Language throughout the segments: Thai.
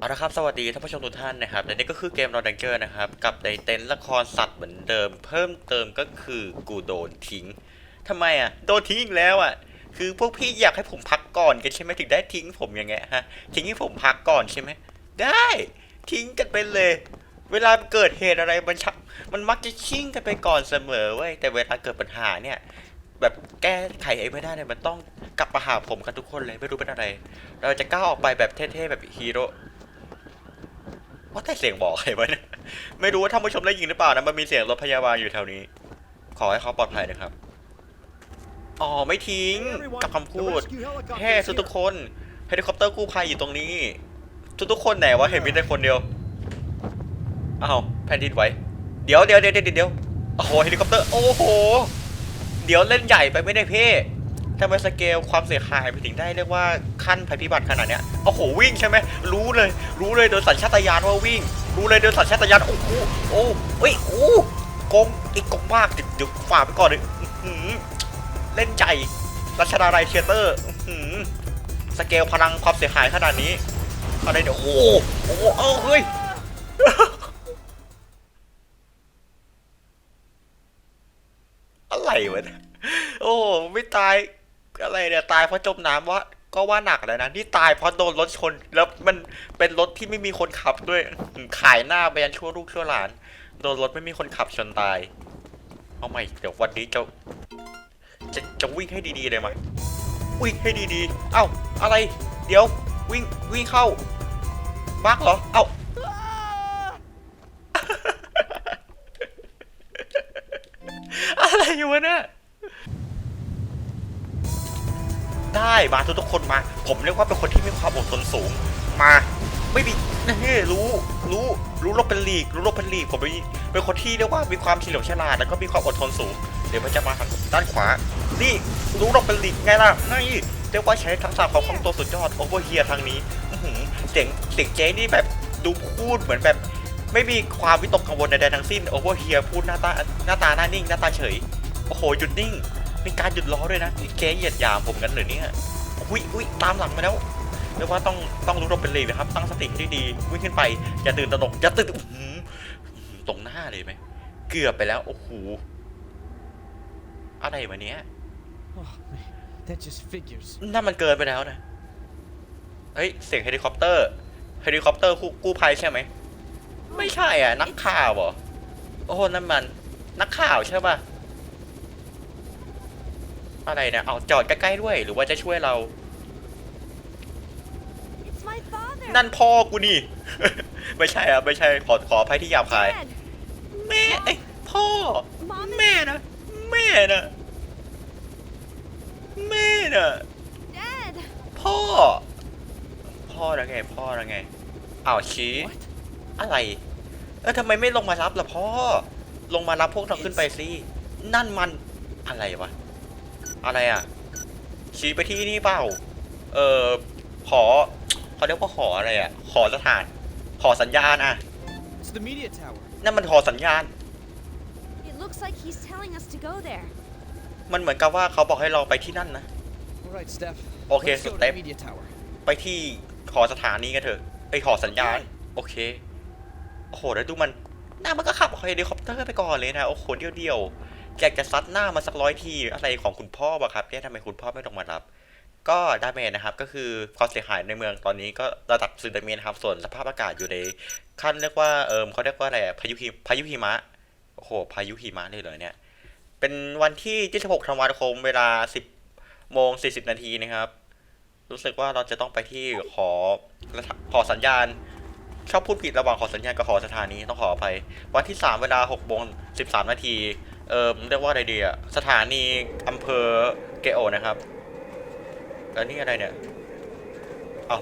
เอาละครับสวัสดีท่านผู้ชมทุกท่านนะครับและนี่ก็คือเกมรอดังเกอร์นะครับกับในเต็นท์ละครสัตว์เหมือนเดิม เพิ่มเติมก็คือกูโดนทิ้งทำไมอะโดนทิ้งอีกแล้วอะคือพวกพี่อยากให้ผมพักก่อนกันใช่ไหมถึงได้ทิ้งผมอย่างเงี้ยฮะทิ้งให้ผมพักก่อนใช่ไหมได้ทิ้งกันไปเลย เวลาเกิดเหตุอะไรมันชักมันมักจะชิ่งกันไปก่อนเสมอเว้ยแต่เวลาเกิดปัญหาเนี่ยแบบแก้ไขเองไม่ได้เนี่ยมันต้องกลับมาหาผมกันทุกคนเลยไม่รู้เป็นอะไร เราจะก้าวออกไปแบบเท่ๆแบบฮีโร่ ว่าแต่เสียงบอกใครวะเนี่ยไม่รู้ว่าท่านผู้ชมได้ยินหรือเปล่านะมันมีเสียงรถพยาบาลอยู่แถวนี้ ขอให้เขาปลอดภัยนะครับอ๋อไม่ทิ้งกับคำพูดเฮ้ทุกคนเฮลิคอปเตอร์กู้ภัยอยู่ตรงนี้ ทุกทุกคนไหนวะเห็นมีแต่คนเดียวอ้าวแผ่นดินไหวเดี๋ยวเดี๋ยวเดี๋ยวเดี๋ยวเดี๋ยวโอ้โหเฮลิคอปเตอร์โอ้โห เดี๋ยวเล่นใหญ่ไปไม่ได้เพ่ ทำไมสเกลความเสียหายไปถึงได้เรียกว่าขั้นภัยพิบัติขนาดเนี้ยโอ้โหวิ่งใช่ไหมรู้เลย รู้เลยโดยสัญชาตญาณว่าวิ่ง รู้เลยโดยสัญชาตญาณโอ้โหโอ้เฮ้ยโอ้กงอีกกงมากเดี๋ยวฝ่าไปก่อนเลยเล่นใจรัชดาลัยเทเตอร์สเกลพลังความเสียหายขนาดนี้อะไรเดี๋ยวโอ้โหโอ้เออเฮ้ยอะไรวะเนี่ยโอ้ไม่ตาย อะไรเนี่ยตายเพราะจมน้ำวะก็ว่าหนักแล้วนะนี่ตายเพราะโดนรถชน แล้วมันเป็นรถที่ไม่มีคนขับด้วยขายหน้าไปยันชั่วลูกชั่วหลาน โดนรถไม่มีคนขับชนตายเอาใหม่เดี๋ยววันนี้จะจะจะวิ่งให้ดีๆเลยมั้ยวิ่งให้ดีๆ เอ้าอะไร เดี๋ยววิ่งวิ่งเข้าบักเหรอ เอ้าอะไรอยู่วะเนี่ย ได้มาทุกทุกๆคนมา ผมเรียกว่าเป็นคนที่มีความอดทนสูง มาไม่มีนี่รู้ รู้ รู้ลกเป็นลีก รู้ลกเป็นลีก ผมเป็นเป็นคนที่เรียกว่ามีความเฉลียวฉลาดแล้วก็มีความอดทนสูง เดี๋ยวมันจะมาทางด้านขวา นี่ รู้ลกเป็นลีกไงล่ะนี่เรียกว่าใช้ทักษะของของตัวสุดยอดโอเวอร์เฮียทางนี้อื้อหือเสียงเสียงเจ๊นี่แบบดูพูดเหมือนแบบ ไม่มีความวิตกกังวลใดๆทั้งสิ้นโอเวอร์เฮียพูดหน้าตาหน้าตาหน้านิ่งหน้าตาเฉย โอ้โหหยุดนิ่ง มีการหยุดล้อด้วยนะนี่เก๊เหยียดหยามผมกันเหรือเนี่ยอุ้ยอุ้ยตามหลังมาแล้วเรียกว่าต้องต้องรู้รบเป็นเลยนะครับ ตั้งสติให้ดีวิ่งขึ้นไป อย่าตื่นตระหนกอย่าตื่นอื้อหือตรงหน้าเลยไหมเกือบไปแล้วโอ้โหอะไรวะเนี้ย Oh man, that just figures. นั่นมันเกินไปแล้วนะเฮ้ยเสียงเฮลิคอปเตอร์เฮลิคอปเตอร์กู้กู้ภัยใช่ไหมไม่ใช่อะ นักข่าวเหรอโอ้โหนั่นมัน นักข่าวใช่ป่ะ อะไรเนี่ยเอาจอดใกล้ๆด้วย หรือว่าจะช่วยเรา It's my father. นั่นพ่อกูนี่ ไม่ใช่อะไม่ใช่ขอขออภัยที่หยาบคาย Dad. แม่เอ้ยพ่อ Mom is แม่นะ แม่นะแม่นะ dead. พ่อ พ่อแล้วไง พ่อแล้วไงอ้าวชี้ What? อะไร เออทำไมไม่ลงมารับล่ะพ่อ ลงมารับพวกเราขึ้นไปสิ นั่นมันอะไรวะ อะไรอะ ชี้ไปที่นี่เปล่า เออขอเขาเรียกว่าขออะไรอะ ขอสถาน ขอสัญญาณอะ It's the media tower. นั่นมันขอสัญญาณ It looks like he's telling us to go there. มันเหมือนกับว่าเขาบอกให้เราไปที่นั่นนะ All right, Steph. Okay, Let's so go to Steph- the media tower. ไปที่ขอสถานีกันเถอะไปขอสัญญาณ โอเค โอ้โห แล้วดูมัน หน้ามันก็ขับเฮลิคอปเตอร์ไปก่อนเลยนะ โอ้โห เดียวเดียวๆ อยากจะซัดหน้ามาสักร้อยทีอะไรของคุณพ่อวะครับเนี่ยทำไมคุณพ่อไม่ลงมารับ ก็ดาเมจนะครับก็คือความเสียหายในเมืองตอนนี้ก็ระดับสึนามินะครับส่วนสภาพอากาศอยู่ในขั้นเรียกว่าเอิมเขาเรียกว่าอะไรพายุหิพายุหิมะโอ้โหพายุหิมะเลยเลยเนี่ยเป็นวันที่26ธันวาคมเวลา 10โมง40นาทีนะครับ รู้สึกว่าเราจะต้องไปที่ขอขอสัญญาณชอบพูดผิดระหว่างขอสัญญาณกับขอสถานีต้องขออภัยวันที่ 3 เวลา6โมง13นาที เออเรียกว่าอะไรดีอะสถานีอำเภอเกโอนะครับแล้วนี่อะไรเนี่ยเอา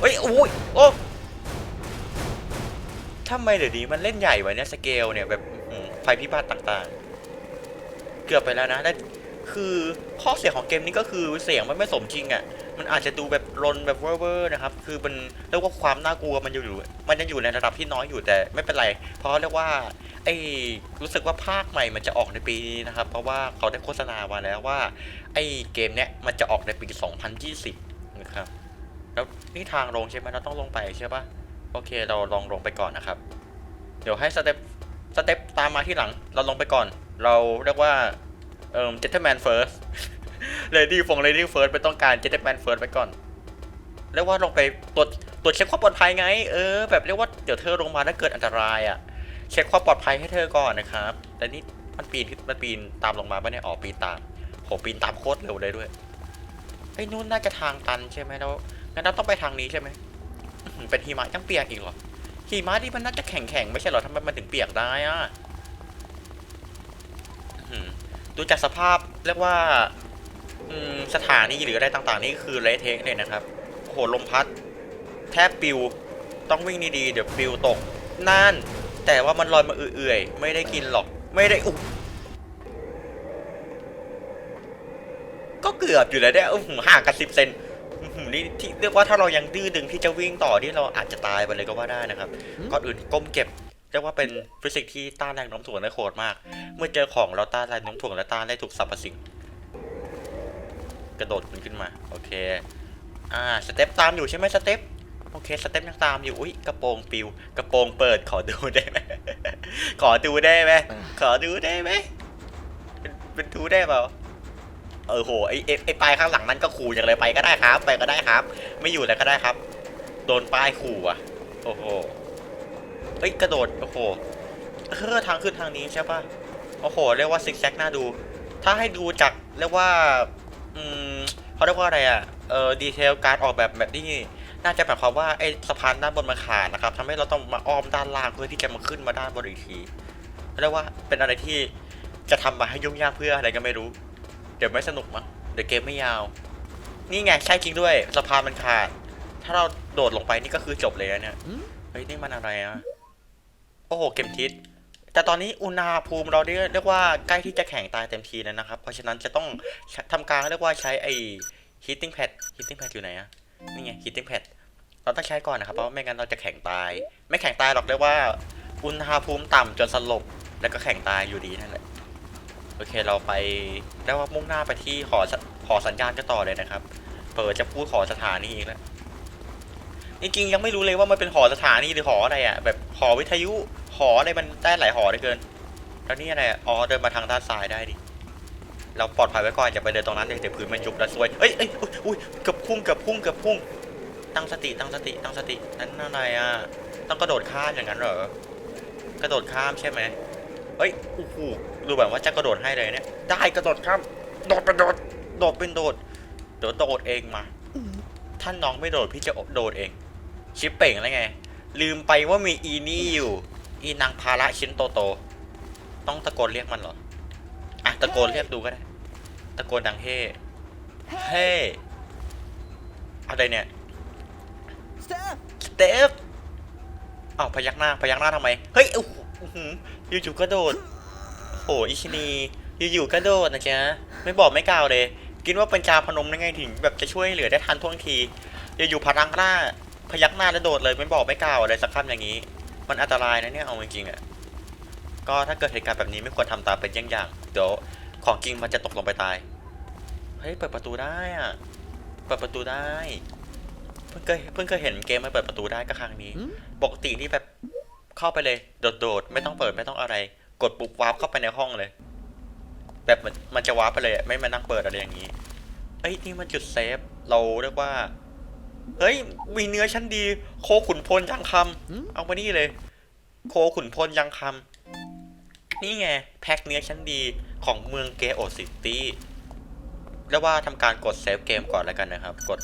เฮ้ยอุ้ยโอ้ทำไมเดี๋ยวนี้มันเล่นใหญ่วะเนี่ยสเกลเนี่ยแบบไฟพิบัติต่างๆ เกือบไปแล้วนะและคือข้อเสียของเกมนี้ก็คือเสียงมันไม่สมจริงอะ่ะ มันอาจจะดูแบบรนแบบเวอร์ๆนะครับ คือมันเรียกว่าความน่ากลัวมันอยู่ มันยังอยู่ในระดับที่น้อยอยู่แต่ไม่เป็นไร เพราะเรียกว่าไอ้รู้สึกว่าภาคใหม่มันจะออกในปีนี้นะครับ เพราะว่าเขาได้โฆษณามาแล้วว่า ไอ้เกมเนี้ยมันจะออกในปี 2020 นะครับ แล้วนี่ทางลงใช่ไหมเราต้องลงไปใช่ปะโอเคเราลองลงไปก่อนนะครับ เดี๋ยวให้สเต็ปสเต็ปตามมาที่หลัง เราลงไปก่อน เราเรียกว่าเอ่อ gentleman first lady ฟง lady first ไปต้องการ gentleman first ไปก่อนเรียกว่าลงไปตรวจตรวจเช็คความปลอดภัยไง เออ แบบเรียกว่าเดี๋ยวเธอลงมาถ้าเกิดอันตรายอะ่ะ เช็คความปลอดภัยให้เธอก่อนนะครับแต่นี่มันปีนมันปีนตามลงมาปะเนี่ยอ๋อปีนตามโหปีนตามโคตรเร็วเลยด้วยไอ้นู่นน่าจะทางตันใช่ไหมแล้วงั้นเราต้องไปทางนี้ใช่ไหมเป็นหิมะยังเปียกอีกเหรอหิมะที่มันน่าจะแข็งแข็งไม่ใช่เหรอทำไมมันถึงเปียกได้อะอื้อหือดูจากสภาพเรียกว่า อืมสถานีหรืออะไรต่างๆนี่คือเละเทะเลยนะครับโอ้โหลมพัด แทบปิว ต้องวิ่งดีๆเดี๋ยวปิวตกนั่น แต่ว่ามันลอยมาเอื่อยๆ ไม่ได้กินหรอก ไม่ได้อุ๊ยก็เกือบอยู่แล้วเนี่ยอื้อหือห่างกันสิบเซนอื้อหือนี่ที่เรียกว่าถ้าเรายังดื้อดึงที่จะวิ่งต่อที่เราอาจจะตายไปเลยก็ว่าได้นะครับ ก่อนอื่นก้มเก็บเรียกว่าเป็นฟิสิกส์ที่ต้านแรงโน้มถ่วงได้โคตรมาก เมื่อเจอของเราต้านแรงโน้มถ่วงและต้านได้ถูกสรรพสิ่ง กระโดดมันขึ้นมา โอเค อ่า สเต็ปตามอยู่ใช่ไหมสเต็ป โอเค สเต็ปยังตามอยู่ อุ้ยกระโปรงปิว กระโปรงเปิด ขอดูได้ไหม ขอดูได้ไหม ขอดูได้ไหมเป็นเป็นดูได้เปล่าเออโห ไอไอ้ไอปลายข้างหลังนั้นก็ขู่อย่างเลยไปก็ได้ครับ ไปก็ได้ครับ ไม่อยู่แล้วก็ได้ครับ โดนป้ายขู่อะ โอ้โหเอ้ย กระโดด โอ้โหเออทางขึ้นทางนี้ใช่ปะโอ้โห เรียกว่าซิกแซกน่าดู ถ้าให้ดูจากเรียกว่า อืมเขาเรียกว่าอะไรอะ เออดีเทลการออกแบบแบบนี้น่าจะหมายความว่าไอ้สะพานด้านบนมันขาดนะครับทำให้เราต้องมาอ้อมด้านล่างเพื่อที่จะมาขึ้นมาด้านบนอีกทีเรียกว่าเป็นอะไรที่จะทำมาให้ยุ่งยากเพื่ออะไรก็ไม่รู้ เดี๋ยวไม่สนุกมั้งเดี๋ยวเกมไม่ยาว นี่ไงใช่จริงด้วยสะพานมันขาด ถ้าเราโดดลงไปนี่ก็คือจบเลยนะเนี่ยหืมเฮ้ยนี่มันอะไรอะโอ้โหเกมทิศ แต่ตอนนี้อุณหภูมิเราเรียกเรียกว่าใกล้ที่จะแข็งตายเต็มทีแล้วนะครับ เพราะฉะนั้นจะต้องทำการเรียกว่าใช้ไอ้ heating pad heating pad อยู่ไหนอะนี่ไง heating pad เราต้องใช้ก่อนนะครับ เพราะไม่งั้นเราจะแข็งตาย ไม่แข็งตายหรอกเรียกว่า อุณหภูมิต่ำจนสลบ แล้วก็แข็งตายอยู่ดีนั่นแหละ โอเคเราไปเรียกว่ามุ่งหน้าไปที่หอสหอสัญญาณก็ต่อเลยนะครับ เปิดจะพูดหอสถานีอีกแล้วจริงๆยังไม่รู้เลยว่ามันเป็นหอสถานีหรือหออะไรอะแบบหอวิทยุ หออะไรมันได้หลายหอเหลือเกิน แล้วนี่อะไรอ๋อเดินมาทางด้านซ้ายได้ดิเราปลอดภัยไว้ก่อนอย่าไปเดินตรงนั้นเดี๋ยวพื้นมันยุบแล้วซวยเอ้ยเอ้ยอุ๊ยอุ้ยเกือบพุ่งเกือบพุ่งเกือบพุ่ง ตั้งสติตั้งสติตั้งสตินั่นอะไรอะต้องกระโดดข้ามอย่างนั้นเหรอกระโดดข้ามใช่ไหมเอ้ยโอ้โหดูแบบว่าจะกระโดดให้เลยเนี่ย ได้กระโดดข้ามโดดเป็นโดดโดดเป็นโดดเดี๋ยวโดดเองมาท่านน้องไม่โดดพี่จะโดดเอง ชิปเป่งแล้วไง ลืมไปว่ามีอีนี่อยู่ อีนางภาระชิ้นโตโตๆต้องตะโกนเรียกมันเหรอ อะตะโกนเรียกดูก็ได้ ตะโกนดังเฮ่เฮ่อะไรเนี่ย Steph! สเตฟอ้าวพยักหน้าพยักหน้าทำไม เฮ้ยโอ้โหอื้อหืออยู่ๆก็โดดโอ้โหอิชินีอยู่ๆก็โดดนะจ๊ะไม่บอกไม่กล่าวเลยกินว่าเป็นจาพนมได้ไงถึงแบบจะช่วยเหลือได้ทันท่วงที อยู่ๆพลังหน้า พยักหน้าแล้วโดดเลยไม่บอกไม่กล่าวอะไรสักคำอย่างนี้ มันอันตรายนะเนี่ยเอาจริงๆอะก็ถ้าเกิดเหตุการณ์แบบนี้ไม่ควรทำตามเป็นอย่างอย่างๆเดี๋ยวของจริงมันจะตกลงไปตายเฮ้ยเปิดประตูได้อะเปิดประตูได้เพิ่งเคยเพิ่งเคยเห็นเกมมาเปิดประตูได้ก็ครั้งนี้หืมปกตินี่แบบเข้าไปเลยโดดๆไม่ต้องเปิดไม่ต้องอะไร กดปุ๊บวาร์ปเข้าไปในห้องเลย แบบมันมันจะวาร์ปไปเลยอะไม่มานั่งเปิดอะไรอย่างนี้เอ้ยนี่มันจุดเซฟเราเรียกว่า เฮ้ย มีเนื้อชั้นดี โคขุนพลยังคหืมำเอามานี่เลย โคขุนพลยังคำนี่ไง แพ็คเนื้อชั้นดีของเมืองเกโอซิตี้เรียกว่าทำการกดเซฟเกมก่อนแล้วกันนะครับ กด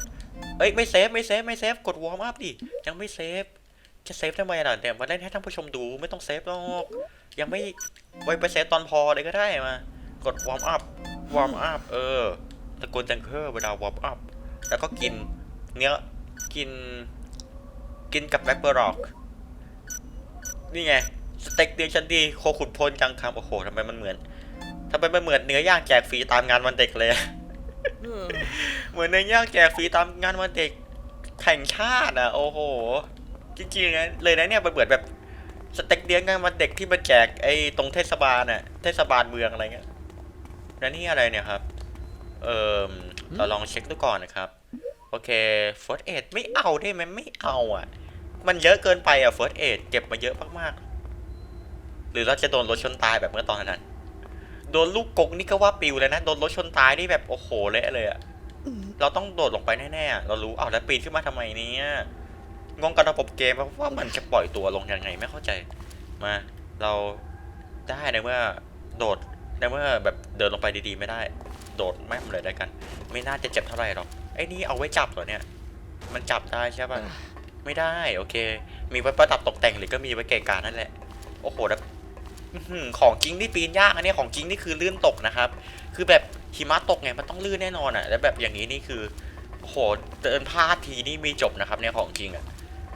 เอ้ย ไม่เซฟ ไม่เซฟ ไม่เซฟ กดวอร์มอัพดิ ยังไม่เซฟ จะเซฟทำไมล่ะแต่มาเล่นให้ท่านผู้ชมดู ไม่ต้องเซฟหรอก ยังไม่ ไว้ไปเซฟตอนพอเลยก็ได้มา กดวอร์มอัพ วอร์มอัพ เออ ตะโกนจังเคอร์เวลาวอร์มอัพ แล้วก็กินเนื้อ กิน กินกับแบ็คเบอร์ร็อก นี่ไง สเต็กเนื้อชั้นดีโคขุนพลจังคำโอ้โหทำไมมันเหมือนทำไมมันเหมือนเนื้อย่างแจกฟรีตามงานวันเด็กเลย Ugh. เหมือนเนื้อย่างแจกฟรีตามงานวันเด็กแข่งชาติอะ โอ้โห จริงๆนะเลยนะเนี่ยมันเหมือนแบบสเต็กเลี้ยงงานวันเด็กที่มาแจกไอ้ตรงเทศบาลน่ะเทศบาลเมืองอะไรเงี้ยแล้วนี่อะไรเนี่ยครับ เออเราลองเช็คดูก่อนนะครับ โอเคเฟิร์สเอดไม่เอาได้ไหมไม่เอาอะ มันเยอะเกินไปอะเฟิร์สเอดเก็บมาเยอะมากๆ หรือเราจะโดนรถชนตายแบบเมื่อตอนนั้น โดนลูกกงนี่ก็ว่าปิวเลยนะ โดนรถชนตายนี่แบบโอ้โหเละเลยอะ เราต้องโดดลงไปแน่ๆอะเรารู้เอาวแล้วปีนขึ้นมาทำไมเนี่ย งงกับระบบเกมว่ามันจะปล่อยตัวลงยังไงไม่เข้าใจ มา เราได้ในเมื่อโดดในเมื่อแบบเดินลงไปดีๆไม่ได้ โดดแม่งเลยได้กัน ไม่น่าจะเจ็บเท่าไหร่หรอก ไอ้นี่เอาไว้จับเหรอเนี่ย มันจับได้ใช่ป่ะ ไม่ได้ โอเค มีไว้ประดับตกแต่งหรือก็มีไว้เกะกานั่นแหละ โอ้โหแล้วอื้อหือของจริงนี่ปีนยากอันนี้ของจริงนี่คือลื่นตกนะครับ คือแบบหิมะตกไงมันต้องลื่นแน่นอนอะ แล้วแบบอย่างนี้นี่คือโอ้โหเดินพลาดทีนี่มีจบนะครับเนี่ยของจริงอะ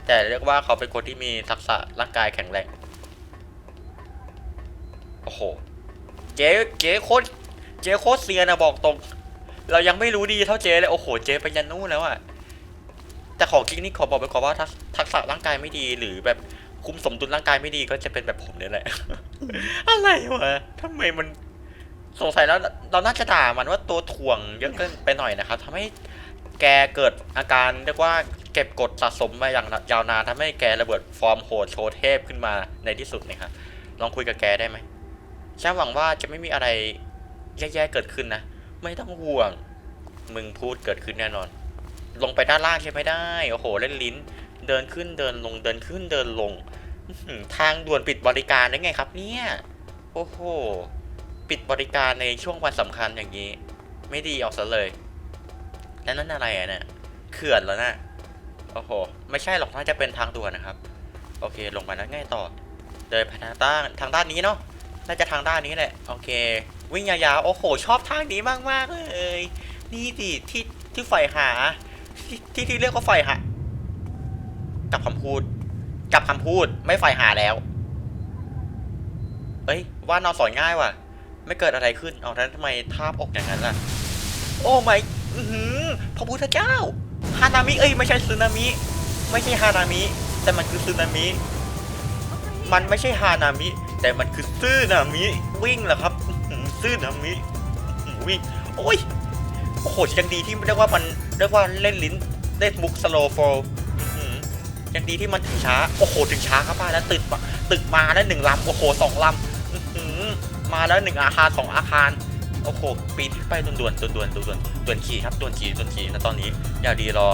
แต่เรียกว่าเขาเป็นคนที่มีทักษะร่างกายแข็งแรง โอ้โห เจ๊เจ๊โคตรเจ๊โคตรเซียนนะบอกตรง เรายังไม่รู้ดีเท่าเจเลยโอ้โหเจไปยันนู่นแล้วอะแต่ของจริงนี่ขอบอกไปก่อนว่าทักษะร่างกายไม่ดีหรือแบบคุมสมดุลร่างกายไม่ดีก็จะเป็นแบบผมเนี่ยแหละ อะไรวะทำไมมันสงสัยแล้วเราน่าจะด่ามันว่าตัวถ่วงเยอะเกินไปหน่อยนะครับทำให้แกเกิดอาการเรียกว่าเก็บกดสะสมมาอย่างยาวนานทำให้แกระเบิดฟอร์มโหดโชว์เทพขึ้นมาในที่สุดนะครับลองคุยกับแกได้ไหมฉันหวังว่าจะไม่มีอะไรแย่ๆเกิดขึ้นนะ ไม่ต้องห่วง มึงพูดเกิดขึ้นแน่นอน ลงไปด้านล่างใช่ไหมได้ โอ้โห เล่นลิ้น เดินขึ้นเดินลงเดินขึ้นเดินลง ทางด่วนปิดบริการได้ไงครับเนี่ย โอ้โห ปิดบริการในช่วงวันสำคัญอย่างนี้ ไม่ดีออกซะเลย แล้วนั่นอะไรอะเนี่ย เขื่อนแล้วนะโอ้โห ไม่ใช่หรอกน่าจะเป็นทางด่วนนะครับ โอเค ลงมาแล้วไงต่อ เดินไปทางด้านทางด้านนี้เนาะ น่าจะทางด้านนี้แหละ โอเค วิ่งยาวๆ โอ้โห ชอบทางนี้มากๆเลย นี่ดิที่ที่ใฝ่หาที่ที่ที่เรียกว่าใฝ่หากับคำพูด กับคำพูดไม่ใฝ่หาแล้ว เอ้ย ว่านอนสอนง่ายว่ะ ไม่เกิดอะไรขึ้น เอานั้นทำไมทาบอกอย่างนั้นล่ะ โอ้ไม่อื้อพระพุทธเจ้า ฮานามิ เอ้ย ไม่ใช่ซึนามิ ไม่ใช่ฮานามิ แต่มันคือซึนามิ มันไม่ใช่ฮานามิ แต่มันคือซื่อนามิ วิ่งเหรอครับ ซื่อนามิอื้อหือวิ่งโอ้ยโอ้โหยังดีที่เรียกว่ามันเรียกว่าเล่นลิ้นเล่นมุกสโลโฟลยังดีที่มันถึงช้า โอ้โห ถึงช้าครับป้าแล้วตึกตึกมาแล้วหนึ่งลำ โอ้โหสองลำอื้อหือมาแล้วหนึ่งอาคารสองอาคาร โอ้โห ปีนขึ้นไปด่วนๆด่วนๆด่วนๆด่วนด่วนขี่ครับด่วนขี่ด่วนขี่นะตอนนี้ อย่าดีรอ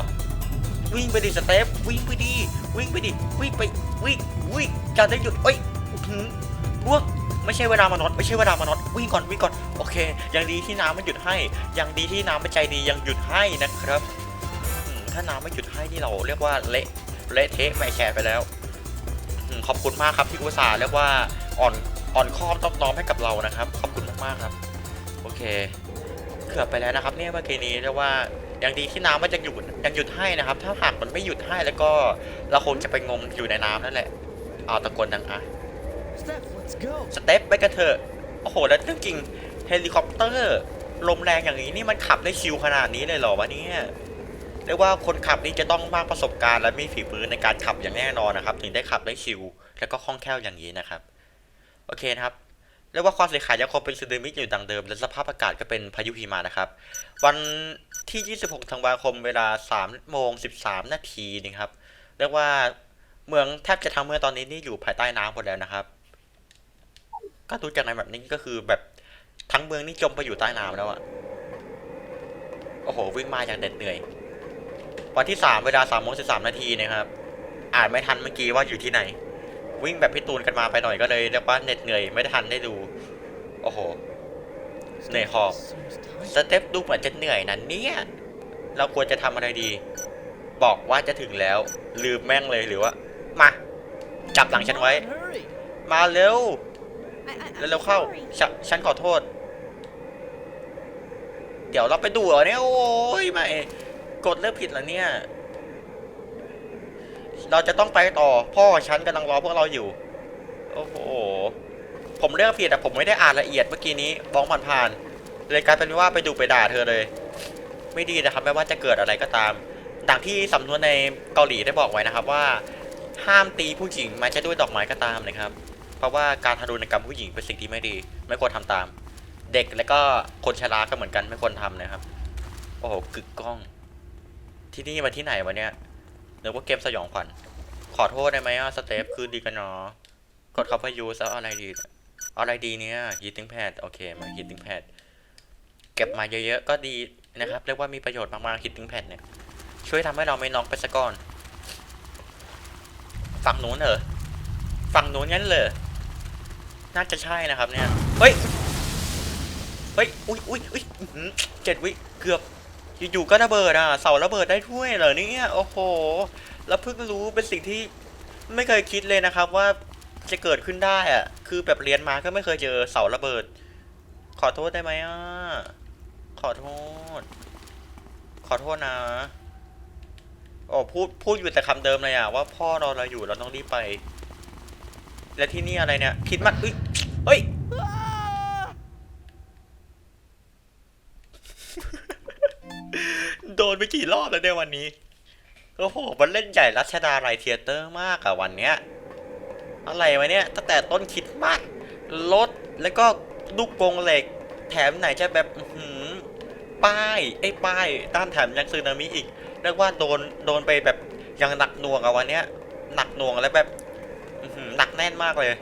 วิ่งไปดิสเตปวิ่งไปดิวิ่งไปดิวิ่งไปวิ่งวิ่งอย่าได้หยุดเอ้ยร่วง ไม่ใช่เวลามานอดไม่ใช่เวลามานอดวิ่งก่อนวิ่งก่อนโอเค ยังดีที่น้ำมันหยุดให้ยังดีที่น้ำมันใจดียังหยุดให้นะครับถ้าน้ำไม่หยุดให้นี่เราเรียกว่าเละเละเทะไม่แชร์ไปแล้วขอบคุณมากครับที่อุตส่าห์เรียกว่าอ่อนอ่อนค้อมต้อมน้อมให้กับเรานะครับ ขอบคุณมากๆครับ โอเคเกือบไปแล้วนะครับ เนี่ยเมื่อกี้นี้เรียกว่ายังดีที่น้ำมันยังหยุดยังหยุดให้นะครับ ถ้าหากมันไม่หยุดให้แล้วก็เราคงจะไปงมอยู่ในน้ำนั่นแหละเอาตะโกนดังอะ สเต็ปไปกันเถอะ โอ้โห แล้วเรื่องจริงเฮลิคอปเตอร์ลมแรงอย่างนี้นี่มันขับได้ชิวขนาดนี้เลยเหรอวะเนี่ยเรียกว่าคนขับนี่จะต้องมากประสบการณ์และมีฝีมือในการขับอย่างแน่นอนนะครับ ถึงได้ขับได้ชิวแล้วก็คล่องแคล่วอย่างนี้นะครับ โอเคนะครับเรียกว่าความเสียหายยังคงเป็นสึนามิอยู่ดังเดิม และสภาพอากาศก็เป็นพายุหิมะนะครับ วันที่ 26 ธันวาคมเวลา3โมง 13 นาทีนะครับ เรียกว่าเมืองแทบจะทั้งเมืองตอนนี้นี่อยู่ภายใต้น้ำหมดแล้วนะครับ ก็ดูจากในแบบนี้ก็คือแบบทั้งเมืองนี่จมไปอยู่ใต้น้ำแล้วอะโอ้โห วิ่งมาอย่างเหน็ดเหนื่อย วันที่สามเวลาสามโมงสิบสามนาทีนะครับ อ่านไม่ทันเมื่อกี้ว่าอยู่ที่ไหน วิ่งแบบพี่ตูนกันมาไปหน่อยก็เลยเรียกว่าเหน็ดเหนื่อยไม่ทันได้ดู โอ้โห เหนื่อยหอบ สเต็ปดูเหมือนจะเหนื่อยนะเนี่ย เราควรจะทำอะไรดี บอกว่าจะถึงแล้ว ลืมแม่งเลยหรือว่า มา จับหลังฉันไว้ มาเร็ว I, I, เร็วๆเข้าฉนฉันขอโทษ เดี๋ยวเราไปดูเหรอเนี่ย โอ้ยไม่กดเลือกผิดแล้วเนี่ย เราจะต้องไปต่อ พ่อฉันกำลังรอพวกเราอยู่ โอ้โห ผมเลือกผิดแต่ผมไม่ได้อ่านละเอียดเมื่อกี้นี้บ้องผ่านๆเลยกลายเป็นว่าไปดูไปด่าเธอเลย ไม่ดีนะครับไม่ว่าจะเกิดอะไรก็ตามดังที่สำนวนในเกาหลีได้บอกไว้นะครับว่า ห้ามตีผู้หญิงแม้จะด้วยดอกไม้ก็ตามนะครับ เพราะว่าการทารุณกรรมผู้หญิงเป็นสิ่งที่ไม่ดี ไม่ควรทำตาม เด็กและก็คนชราก็เหมือนกันไม่ควรทำนะครับโอ้โหกึกก้อง ที่นี่มาที่ไหนวะเนี่ยนึกว่าเกมสยองขวัญขอโทษได้ไหมอะสเตปคือดีกันเนาะกดคำว่ายูแล้วอะไรดีเอาอะไรดีเนี่ยฮีติ้งแพดโอเคมาฮีติ้งแพดเก็บมาเยอะๆก็ดีนะครับ เรียกว่ามีประโยชน์มากๆฮีติ้งแพดเนี่ย ช่วยทำให้เราไม่น็อกไปซะก่อนฝั่งนู้นเหรอฝั่งนู้นงั้นเหรอ น่าจะใช่นะครับเนี่ย เฮ้ย เฮ้ย อุ้ยอุ้ยอุ้ยเจ็ดวิ เกือบ อยู่ๆก็ระเบิดอะ เสาระเบิดได้ด้วยเหรอเนี่ย โอ้โห แล้วเพิ่งรู้เป็นสิ่งที่ไม่เคยคิดเลยนะครับว่าจะเกิดขึ้นได้อะ คือแบบเรียนมาก็ไม่เคยเจอเสาระเบิด ขอโทษได้ไหมอะ ขอโทษ ขอโทษนะโอ้พูดพูดอยู่แต่คำเดิมเลยอะว่าพ่อรอเราอยู่เราต้องรีบไป และที่นี่อะไรเนี่ยคิดมากเอ้ย เฮ้ย โดนไปกี่รอบแล้วเนี่ยวันนี้ โอ้โห มันเล่นใหญ่รัชดาลัยเทียเตอร์มากอะวันเนี้ย อะไรวะเนี่ย ตั้งแต่ต้นคิดมาก รถ แล้วก็ลูกกงเหล็ก แถมไหนจะแบบหือป้าย ไอ้ป้ายด้านแถมยังซึนามิอีก เรียกว่าโดน โดนไปแบบยังหนักหน่วงอะวันเนี้ย หนักหน่วงแล้วแบบหนักแน่นมากเลย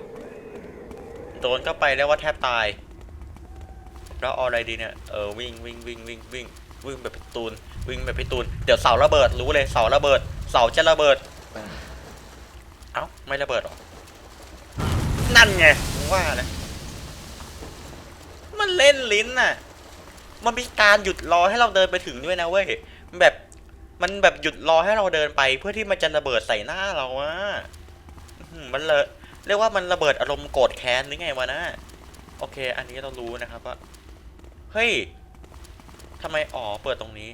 โดนก็ไปเรียกว่าแทบตาย แล้วเอาอะไรดีเนี่ย เออวิ่งวิ่งวิ่งวิ่งวิ่งวิ่งแบบพี่ตูน วิ่งแบบพี่ตูน เดี๋ยวเสาระเบิดรู้เลยเสาระเบิด เสาจะระเบิด เอ้าไม่ระเบิดหรอ นั่นไงว่านะ มันเล่นลิ้นน่ะ มันมีการหยุดรอให้เราเดินไปถึงด้วยนะเว้ย แบบมันแบบหยุดรอให้เราเดินไปเพื่อที่มันจะระเบิดใส่หน้าเราอะมันเลย เรียกว่ามันระเบิดอารมณ์โกรธแค้นหรือไงวะนะ โอเค อันนี้เรารู้นะครับว่า เฮ้ยทำไมอ๋อเปิดตรงนี้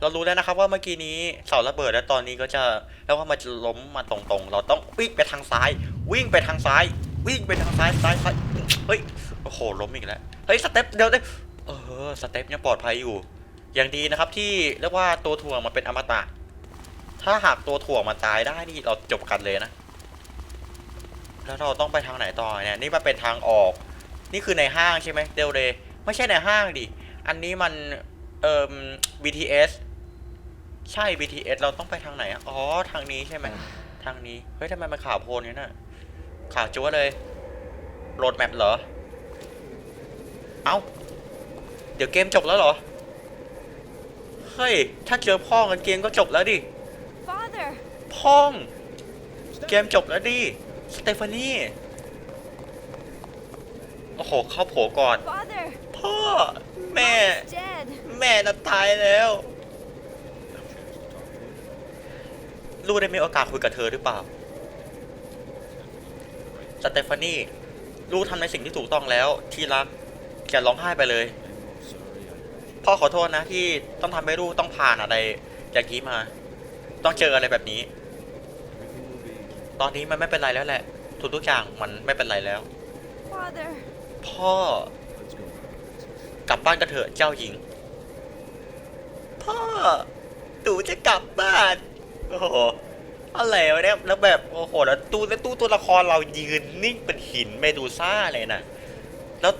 เรารู้แล้วนะครับว่าเมื่อกี้นี้เสาระเบิดแล้วตอนนี้ก็จะแล้วว่ามันจะล้มมาตรงๆ เราต้องวิ่งไปทางซ้าย วิ่งไปทางซ้าย วิ่งไปทางซ้ายซ้ายซ้ายเฮ้ยโอ้โหล้มอีกแล้วเฮ้ยสเต็ปเดี๋ยวเดี๋ยวเออสเต็ปยังปลอดภัยอยู่ อย่างดีนะครับที่เรียกว่าตัวถ่วงมันเป็นอมตะถ้าหากตัวถ่วงมันตายได้นี่เราจบกันเลยนะ แล้วเราต้องไปทางไหนต่อเนี่ยนี่มันเป็นทางออก นี่คือในห้างใช่ไหมเดลเดไม่ใช่ในห้างดิอันนี้มันเอ่อ BTS ใช่ BTS เราต้องไปทางไหนอะอ๋อทางนี้ใช่ไหมทางนี้เฮ้ยทำไมมันข่าวโพลนเนี่ยน่ะข่าวจั๊วเลยโหลดแมปเหรอเอ้าเดี๋ยวเกมจบแล้วเหรอเฮ้ยถ้าเจอพ่อกันเกมก็จบแล้วดิ Father! พ่องเกมจบแล้วดิ สเตฟานี่ โอ้โห เข้าโผก่อน Father! พ่อ แม่ Mom's dead! แม่น่ะตายแล้ว ลูกได้มีโอกาสคุยกับเธอหรือเปล่า สเตฟานี่ ลูกทำในสิ่งที่ถูกต้องแล้วที่รักอย่าร้องไห้ไปเลย พ่อขอโทษนะที่ต้องทำให้ลูกต้องผ่านอะไรอย่างนี้มา ต้องเจออะไรแบบนี้ ตอนนี้มันไม่เป็นไรแล้วแหละ ทุกทุกๆอย่างมันไม่เป็นไรแล้ว Father! พ่อกลับบ้านกันเถอะเจ้าหญิง พ่อหนูจะกลับบ้าน โอ้โหอะไรวะเนี่ยแล้วแบบโอ้โหแล้วตู้แล้วตู้ตัวละครเรายืนนิ่งเป็นหินเมดูซ่าเลยนะแล้ว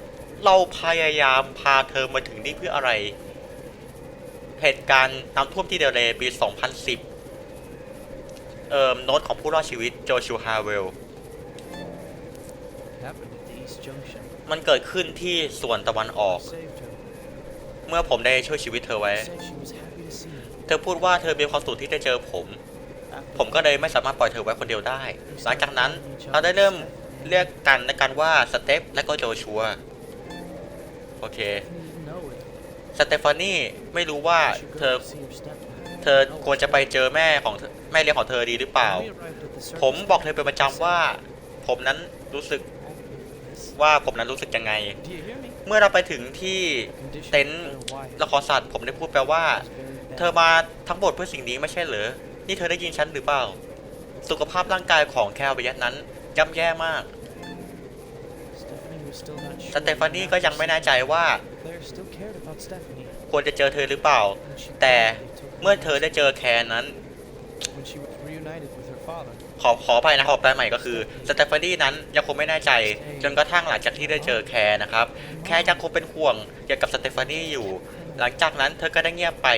เราพยายามพาเธอมาถึงนี่เพื่ออะไร เหตุการณ์น้ำท่วมที่เดลเรย์ปี 2010 เอ่อโน้ตของผู้รอดชีวิตโจชูฮาเวล Happened at the East Junction. มันเกิดขึ้นที่ส่วนตะวันออก Saved her. เมื่อผมได้ช่วยชีวิตเธอไว้ Said she was happy to see me. เธอพูดว่าเธอมีความสุขที่ได้เจอผม After ผมก็เลยไม่สามารถปล่อยเธอไว้คนเดียวได้ หลังจากนั้นเราได้เริ่มเรียกกันในกันว่าสเตปและก็โจชัว โอเค I didn't even know it. สเตฟานี่ไม่รู้ว่า She should เธ go อ to see her stepmom. เธอควรจะไปเจอแม่ของแม่เลี้ยงของเธอดีหรือเปล่า ผมบอกเธอเป็นประจำว่า ผมนั้นรู้สึกว่าผมนั้นรู้สึกยังไง เมื่อเราไปถึงที่เต็นท์ละครสัตว์ ผมได้พูดไปว่า เธอมาทั้งหมดเพื่อสิ่งนี้ไม่ใช่เหรอ นี่เธอได้ยินฉันหรือเปล่า สุขภาพร่างกายของแคลเบียสนั้นย่ำแย่มากสเตฟานี่ก็ยังไม่แน่ใจว่าควรจะเจอเธอหรือเปล่า แต่ เมื่อ to เธอได้เจอแคนนั้น when she was reunited with her father. ขอขอไปนะขอแปลใหม่ก็คือสเตฟานี่นั้นยังคงไม่แน่ใจ จนกระทั่งหลังจากที่ได้เจอแคร์นะครับ แคร์ยังคงเป็นห่วงเกี่ยวกับสเตฟานี่อยู่ หลังจากนั้นเธอก็ได้เงียบไป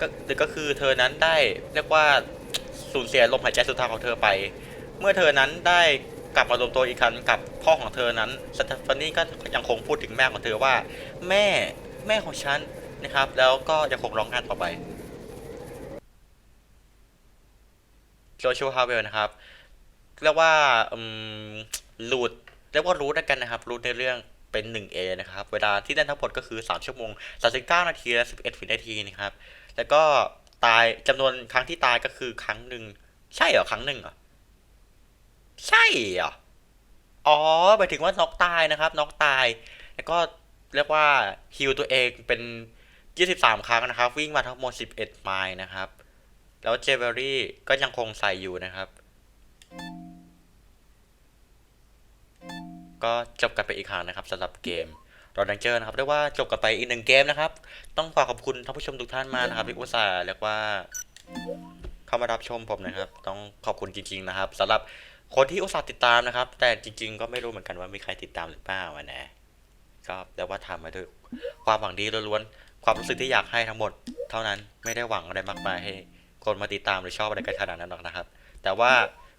ก็ก็คือเธอนั้นได้เรียกว่าสูญเสียลมหายใจสุดท้ายของเธอไป เมื่อเธอนั้นได้กลับมารวมตัวอีกครั้งกับพ่อของเธอนั้นสเตฟานี่ก็ยังคงพูดถึงแม่ของเธอว่า แม่แม่ของฉันนะครับ แล้วก็ยังคงร้องไห้ต่อไป โจชัวฮาเวลนะครับเรียกว่าอืมรูดเรียกว่ารูดกันนะครับรู้ในเรื่องเป็น 1A นะครับ เวลาที่เล่นทั้งหมดก็คือ 3 ชั่วโมง 39 นาที และ 11 วินาทีนะครับ แล้วก็ตายจำนวนครั้งที่ตายก็คือครั้งหนึ่ง ใช่เหรอ ครั้งหนึ่งเหรอ ใช่เหรอ อ๋อหมายถึงว่าน็อกตายนะครับ น็อกตาย แล้วก็เรียกว่าฮิลตัวเองเป็น 23 ครั้งนะครับ วิ่งมาทั้งหมด 11 ไมล์นะครับ แล้วเจเวอรี่ก็ยังคงใส่อยู่นะครับ ก็จบกันไปอีกครั้งนะครับสำหรับเกมรอดังเจอร์นะครับเรียกว่าจบกันไปอีกหนึ่งเกมนะครับ ต้องขอขอบคุณท่านผู้ชมทุกท่านมากนะครับที่อุตส่าห์เรียกว่าเข้ามารับชมผมนะครับ ต้องขอบคุณจริง ๆ นะครับสำหรับคนที่อุตส่าห์ติดตามนะครับ แต่จริง ๆ ก็ไม่รู้เหมือนกันว่ามีใครติดตามหรือเปล่าอะนะก็แต่ว่าทำมาด้วยความหวังดีล้วนๆความรู้สึกที่อยากให้ทั้งหมด เท่านั้นไม่ได้หวังอะไรมากมายให้ คนมาติดตามหรือชอบอะไรกันขนาดนั้นหรอกนะครับ แต่ว่า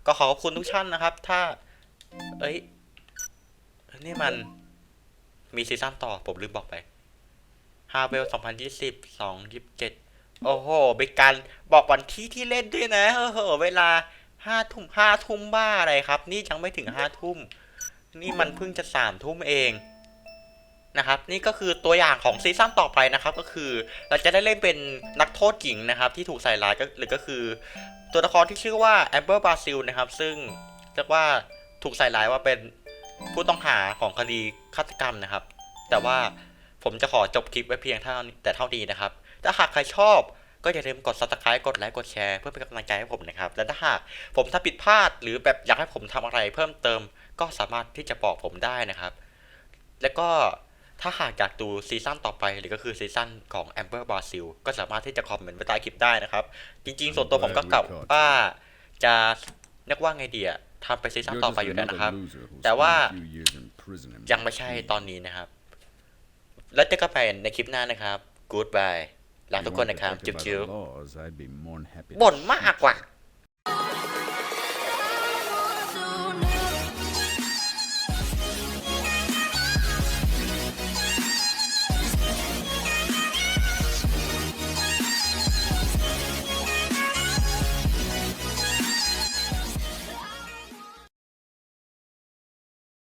ก็ขอขอบคุณทุกท่านนะครับ ถ้า เอ้ยนี่มันมีซีซั่นต่อผมลืมบอกไปฮาเวล 2020 227 โอ้โห เป็นการบอกวันที่ที่เล่นด้วยนะโอ้โหเวลาห้าทุ่มห้าทุ่มบ้าอะไรครับ นี่ยังไม่ถึงห้าทุ่ม นี่มันเพิ่งจะสามทุ่มเอง นะครับนี่ก็คือตัวอย่างของซีซั่นต่อไปนะครับก็คือเราจะได้เล่นเป็นนักโทษหญิงนะครับที่ถูกใส่ร้ายก็หรือก็คือ ตัวละครที่ชื่อว่าแอมเบอร์บาซิลนะครับซึ่งเรียกว่าถูกใส่ร้ายว่าเป็นผู้ต้องหาของคดีฆาตกรรมนะครับ แต่ว่าผมจะขอจบคลิปไว้เพียงเท่านี้แต่เท่านี้นะครับ ถ้าหากใครชอบก็อย่าลืมกด subscribe กดไลค์ กดแชร์เพื่อเป็นกำลังใจให้ผมนะครับ และถ้าหากผมทำผิดพลาดหรือแบบอยากให้ผมทำอะไรเพิ่มเติมก็สามารถที่จะบอกผมได้นะครับ แล้วก็ ถ้าหากอยากดูซีซั่นต่อไปหรือก็คือซีซั่นของ Amber Brazil ก็สามารถที่จะคอมเมนต์ไว้ใต้คลิปได้นะครับ จริง ๆ ส่วนตัวผมก็กลับว่าจะเรียกว่าไงดีอะทำไปซีซั่น You're ต่อ just ไปอยู่แล้ว another นะครับ loser who แต่ spent ว่า a few years in prison and ยังไม่ใช่ตอนนี้นะครับ แล้วเจอกันใหม่ในคลิปหน้านะครับ Goodbye ลา If ทุก you คน weren't นะครับ protected จุ๊บ by จุ๊ the บ laws, I'd be more than happy to บ่นมากกว่า